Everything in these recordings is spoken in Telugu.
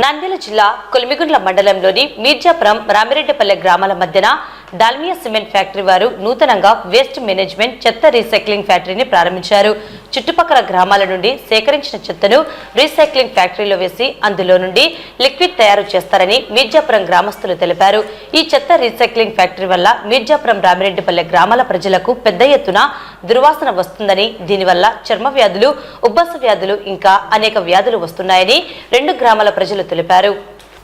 నంద్యాల జిల్లా కొలిమిగుండ్ల మండలంలోని మీర్జాపురం రామిరెడ్డిపల్లె గ్రామాల మధ్యన దాల్మియా సిమెంట్ ఫ్యాక్టరీ వారు నూతనంగా వేస్ట్ మేనేజ్మెంట్ చెత్త రీసైక్లింగ్ ఫ్యాక్టరీని ప్రారంభించారు. చుట్టుపక్కల గ్రామాల నుండి సేకరించిన చెత్తను రీసైక్లింగ్ ఫ్యాక్టరీలో వేసి అందులో నుండి లిక్విడ్ తయారు చేస్తారని మీర్జాపురం గ్రామస్తులు తెలిపారు. ఈ చెత్త రీసైక్లింగ్ ఫ్యాక్టరీ వల్ల మీర్జాపురం రామిరెడ్డిపల్లె గ్రామాల ప్రజలకు పెద్ద ఎత్తున దుర్వాసన వస్తుందని దీనివల్ల చర్మ వ్యాధులు ఉబ్బస వ్యాధులు ఇంకా అనేక వ్యాధులు వస్తున్నాయని రెండు గ్రామాల ప్రజలు తెలిపారు.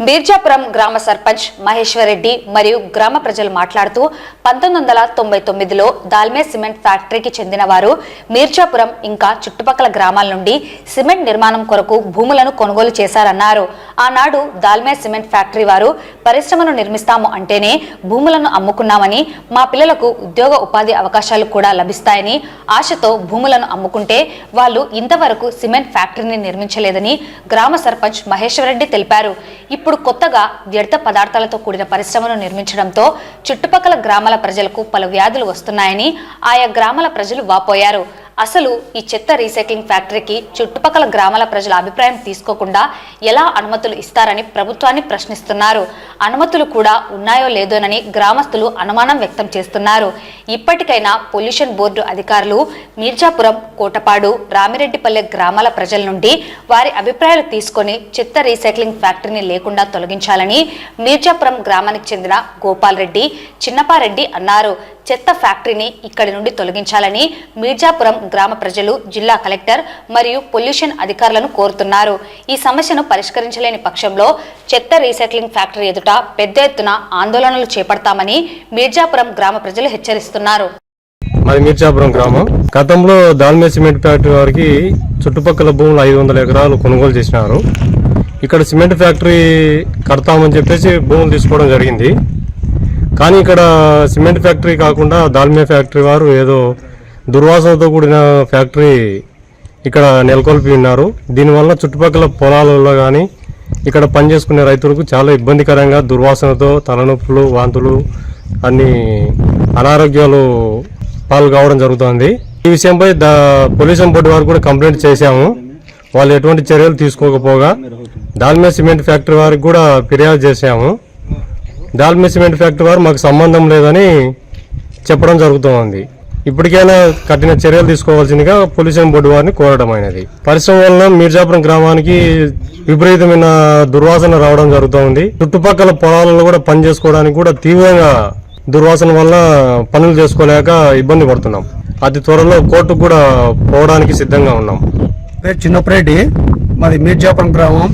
మీర్జాపురం గ్రామ సర్పంచ్ మహేశ్వరరెడ్డి మరియు గ్రామ ప్రజలు మాట్లాడుతూ పంతొమ్మిది వందల తొంభై తొమ్మిదిలో దాల్మే సిమెంట్ ఫ్యాక్టరీకి చెందిన వారు మీర్జాపురం ఇంకా చుట్టుపక్కల గ్రామాల నుండి సిమెంట్ నిర్మాణం కొరకు భూములను కొనుగోలు చేశారన్నారు. ఆనాడు దాల్మే సిమెంట్ ఫ్యాక్టరీ వారు పరిశ్రమను నిర్మిస్తాము అంటేనే భూములను అమ్ముకున్నామని మా పిల్లలకు ఉద్యోగ ఉపాధి అవకాశాలు కూడా లభిస్తాయని ఆశతో భూములను అమ్ముకుంటే వాళ్ళు ఇంతవరకు సిమెంట్ ఫ్యాక్టరీని నిర్మించలేదని గ్రామ సర్పంచ్ మహేశ్వరరెడ్డి తెలిపారు. ఇప్పుడు కొత్తగా వ్యర్థ పదార్థాలతో కూడిన పరిశ్రమను నిర్మించడంతో చుట్టుపక్కల గ్రామాల ప్రజలకు పలు వ్యాధులు వస్తున్నాయని ఆయా గ్రామాల ప్రజలు వాపోయారు. అసలు ఈ చెత్త రీసైక్లింగ్ ఫ్యాక్టరీకి చుట్టుపక్కల గ్రామాల ప్రజల అభిప్రాయం తీసుకోకుండా ఎలా అనుమతులు ఇస్తారని ప్రభుత్వాన్ని ప్రశ్నిస్తున్నారు. అనుమతులు కూడా ఉన్నాయో లేదోనని గ్రామస్తులు అనుమానం వ్యక్తం చేస్తున్నారు. ఇప్పటికైనా పొల్యూషన్ బోర్డు అధికారులు మీర్జాపురం కోటపాడు రామిరెడ్డిపల్లె గ్రామాల ప్రజల నుండి వారి అభిప్రాయాలు తీసుకొని చెత్త రీసైక్లింగ్ ఫ్యాక్టరీని లేకుండా తొలగించాలని మీర్జాపురం గ్రామానికి చెందిన గోపాల్ రెడ్డి చిన్నపారెడ్డి అన్నారు. చెత్త ఫ్యాక్టరీని ఇక్కడి నుండి తొలగించాలని మీర్జాపురం గ్రామ ప్రజలు జిల్లా కలెక్టర్ మరియు పొల్యూషన్ అధికారులను కోరుతున్నారు. ఈ సమస్యను పరిష్కరించలేని పక్షంలో చెత్త రీసైక్లింగ్ ఫ్యాక్టరీ ఎదుట పెద్ద ఎత్తున ఆందోళనలు చేపడతామని మీర్జాపురం గ్రామ ప్రజలు హెచ్చరిస్తున్నారు. మరి మీర్జాపురం గ్రామం? గతంలో దాల్మే సిమెంట్ ఫ్యాక్టరీ వారికి చుట్టుపక్కల భూములు ఐదు వందల ఎకరాలు కొనుగోలు చేసినారు. ఇక్కడ సిమెంట్ ఫ్యాక్టరీ కడతామని చెప్పేసి భూములు తీసుకోవడం జరిగింది. కానీ ఇక్కడ సిమెంట్ ఫ్యాక్టరీ కాకుండా దాల్మే ఫ్యాక్టరీ వారు ఏదో దుర్వాసనతో కూడిన ఫ్యాక్టరీ ఇక్కడ నెలకొల్పి ఉన్నారు. దీనివల్ల చుట్టుపక్కల పొలాలలో కానీ ఇక్కడ పనిచేసుకునే రైతులకు చాలా ఇబ్బందికరంగా దుర్వాసనతో తలనొప్పులు వాంతులు అన్ని అనారోగ్యాలు పాలు కావడం జరుగుతోంది. ఈ విషయంపై ద పొల్యూషన్ బోర్డు వారు కూడా కంప్లైంట్ చేశాము. వాళ్ళు ఎటువంటి చర్యలు తీసుకోకపోగా దాల్మే సిమెంట్ ఫ్యాక్టరీ వారికి కూడా ఫిర్యాదు చేశాము. దాల్మే సిమెంట్ ఫ్యాక్టరీ వారు మాకు సంబంధం లేదని చెప్పడం జరుగుతోంది. ఇప్పటికైనా కఠిన చర్యలు తీసుకోవాల్సిందిగా పొల్యూషన్ బోర్డు వారిని కోరడం అయినది. పరిశ్రమ వలన మీర్జాపురం గ్రామానికి విపరీతమైన దుర్వాసన రావడం జరుగుతోంది చుట్టుపక్కల పొలాలలో కూడా పని చేసుకోవడానికి కూడా తీవ్రంగా దుర్వాసన వల్ల పనులు చేసుకోలేక ఇబ్బంది పడుతున్నాం. అతి త్వరలో కోర్టుకు కూడా పోవడానికి సిద్ధంగా ఉన్నాం. పేరు చిన్నపరెడ్డి మాది మీర్జాపురం గ్రామం.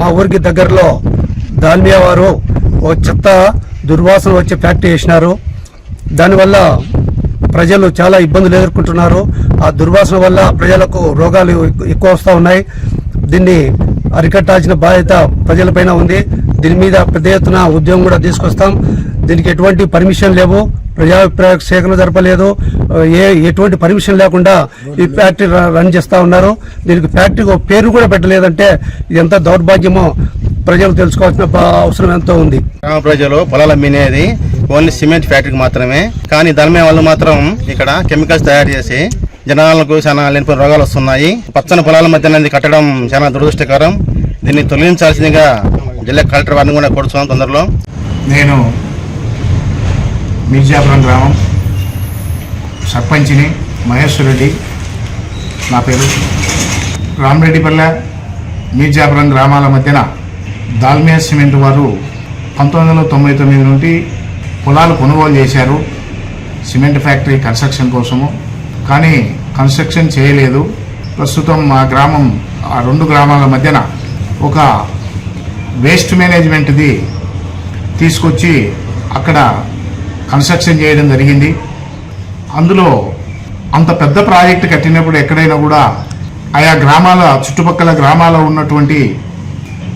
మా ఊరికి దగ్గరలో దాల్మియా వారు ఓ చెత్త దుర్వాసన వచ్చే ఫ్యాక్టరీ వేసినారు. దానివల్ల ప్రజలు చాలా ఇబ్బందులు ఎదుర్కొంటున్నారు. ఆ దుర్వాసన వల్ల ప్రజలకు రోగాలు ఎక్కువ వస్తూ ఉన్నాయి. దీన్ని అరికట్టాల్సిన బాధ్యత ప్రజలపైన ఉంది. దీని మీద పెద్ద ఎత్తున ఉద్యమం కూడా తీసుకొస్తాం. దీనికి ఎటువంటి పర్మిషన్ లేవు. ప్రజాభిప్రాయ సేకరణ జరపలేదు. ఏ ఎటువంటి పర్మిషన్ లేకుండా ఈ ఫ్యాక్టరీ రన్ చేస్తా ఉన్నారు. దీనికి ఫ్యాక్టరీకి ఒక పేరు కూడా పెట్టలేదంటే ఇది ఎంత దౌర్భాగ్యమో ప్రజలు తెలుసుకోవాల్సిన అవసరం ఎంతో ఉంది. గ్రామ ప్రజలు పొలాలు అమ్మినేది ఓన్లీ సిమెంట్ ఫ్యాక్టరీకి మాత్రమే. కానీ దాని వాళ్ళు మాత్రం ఇక్కడ కెమికల్స్ తయారు చేసి జనాలకు చాలా లేనిపోయిన రోగాలు వస్తున్నాయి. పచ్చని పొలాల మధ్య అనేది కట్టడం చాలా దురదృష్టకరం. దీన్ని తొలగించాల్సిందిగా జిల్లా కలెక్టర్ వారిని కూడా కోరుతున్నాం తొందరలో. నేను మిర్జాపురం గ్రామం సర్పంచిని మహేశ్వర్ రెడ్డి. నా పేరు రామరెడ్డిపల్లె మీర్జాపురం గ్రామాల మధ్యన దాల్మియా సిమెంట్ వారు పంతొమ్మిది వందల తొంభై తొమ్మిది నుండి పొలాలు కొనుగోలు చేశారు. సిమెంట్ ఫ్యాక్టరీ కన్స్ట్రక్షన్ కోసము. కానీ కన్స్ట్రక్షన్ చేయలేదు. ప్రస్తుతం మా గ్రామం ఆ రెండు గ్రామాల మధ్యన ఒక వేస్ట్ మేనేజ్మెంట్ది తీసుకొచ్చి అక్కడ కన్స్ట్రక్షన్ చేయడం జరిగింది. అందులో అంత పెద్ద ప్రాజెక్ట్ కట్టినప్పుడు ఎక్కడైనా కూడా ఆయా గ్రామాల చుట్టుపక్కల గ్రామాల ఉన్నటువంటి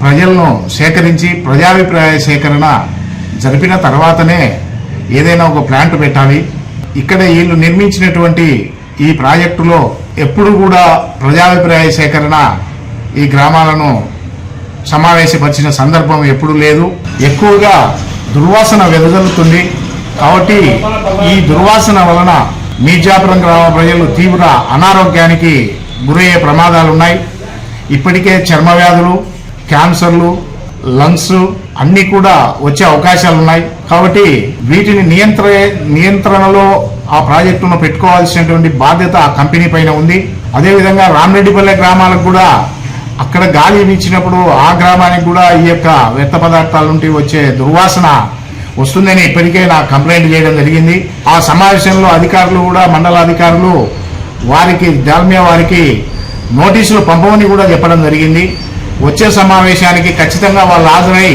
ప్రజలను సేకరించి ప్రజాభిప్రాయ సేకరణ జరిపిన తర్వాతనే ఏదైనా ఒక ప్లాంట్ పెట్టాలి. ఇక్కడ వీళ్ళు నిర్మించినటువంటి ఈ ప్రాజెక్టులో ఎప్పుడు కూడా ప్రజాభిప్రాయ సేకరణ ఈ గ్రామాలను సమావేశపరిచిన సందర్భం ఎప్పుడు లేదు. ఎక్కువగా దుర్వాసన వెదజల్లుతుంది. కాబట్టి ఈ దుర్వాసన వలన మీర్జాపురం గ్రామ ప్రజలు తీవ్ర అనారోగ్యానికి గురయ్యే ప్రమాదాలు ఉన్నాయి ఇప్పటికే చర్మ వ్యాధులు క్యాన్సర్లు లంగ్స్ అన్ని కూడా వచ్చే అవకాశాలు ఉన్నాయి కాబట్టి వీటిని నియంత్ర నియంత్రణలో ఆ ప్రాజెక్టును పెట్టుకోవాల్సినటువంటి బాధ్యత ఆ కంపెనీ పైన ఉంది. అదేవిధంగా రామరెడ్డిపల్లె గ్రామాలకు కూడా అక్కడ గాలి వీచినప్పుడు ఆ గ్రామానికి కూడా ఈ యొక్క వ్యర్థ పదార్థాల నుండి వచ్చే దుర్వాసన వస్తుందని ఇప్పటికే నా కంప్లైంట్ చేయడం జరిగింది. ఆ సమావేశంలో అధికారులు కూడా మండల అధికారులు వారికి దాల్మియా వారికి నోటీసులు పంపమని కూడా చెప్పడం జరిగింది. వచ్చే సమావేశానికి ఖచ్చితంగా వాళ్ళు హాజరై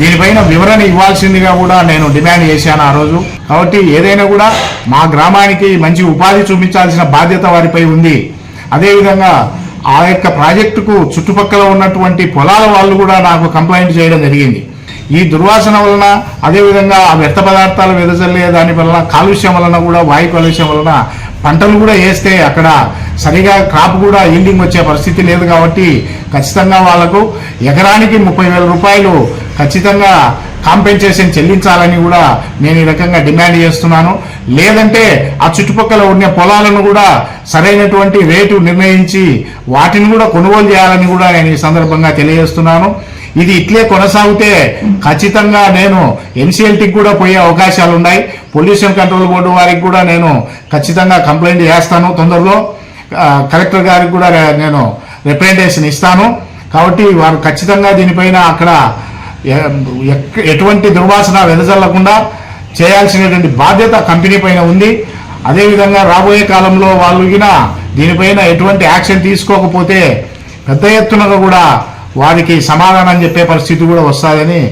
దీనిపైన వివరణ ఇవ్వాల్సిందిగా కూడా నేను డిమాండ్ చేశాను ఆ రోజు. కాబట్టి ఏదైనా కూడా మా గ్రామానికి మంచి ఉపాధి చూపించాల్సిన బాధ్యత వారిపై ఉంది. అదేవిధంగా ఆ యొక్క ప్రాజెక్టుకు చుట్టుపక్కల ఉన్నటువంటి పొలాల వాళ్ళు కూడా నాకు కంప్లైంట్ చేయడం జరిగింది. ఈ దుర్వాసన వలన అదేవిధంగా ఆ వ్యర్థ పదార్థాలు వెదజల్లే దాని వలన కాలుష్యం వలన కూడా వాయు కాలుష్యం వలన పంటలు కూడా వేస్తే అక్కడ సరిగా క్రాప్ కూడా ఈల్డింగ్ వచ్చే పరిస్థితి లేదు కాబట్టి ఖచ్చితంగా వాళ్ళకు ఎకరానికి ముప్పై వేల రూపాయలు ఖచ్చితంగా కాంపెన్సేషన్ చెల్లించాలని కూడా నేను ఈ రకంగా డిమాండ్ చేస్తున్నాను. లేదంటే ఆ చుట్టుపక్కల ఉన్న పొలాలను కూడా సరైనటువంటి రేటు నిర్ణయించి వాటిని కూడా కొనుగోలు చేయాలని కూడా నేను ఈ సందర్భంగా తెలియజేస్తున్నాను. ఇది ఇట్లే కొనసాగితే ఖచ్చితంగా నేను ఎన్సీఎల్టీకి కూడా పోయే అవకాశాలు ఉన్నాయి పొల్యూషన్ కంట్రోల్ బోర్డు వారికి కూడా నేను ఖచ్చితంగా కంప్లైంట్ చేస్తాను తొందరలో. కలెక్టర్ గారికి కూడా నేను రిప్రజెంటేషన్ ఇస్తాను. కాబట్టి వారు ఖచ్చితంగా దీనిపైన అక్కడ ఎటువంటి దుర్వాసన వెదజల్లకుండా చేయాల్సినటువంటి బాధ్యత కంపెనీ పైన ఉంది. అదేవిధంగా రాబోయే కాలంలో వాళ్ళు దీనిపైన ఎటువంటి యాక్షన్ తీసుకోకపోతే పెద్ద ఎత్తున కూడా వారికి సమాధానం చెప్పే పరిస్థితి కూడా వస్తుందని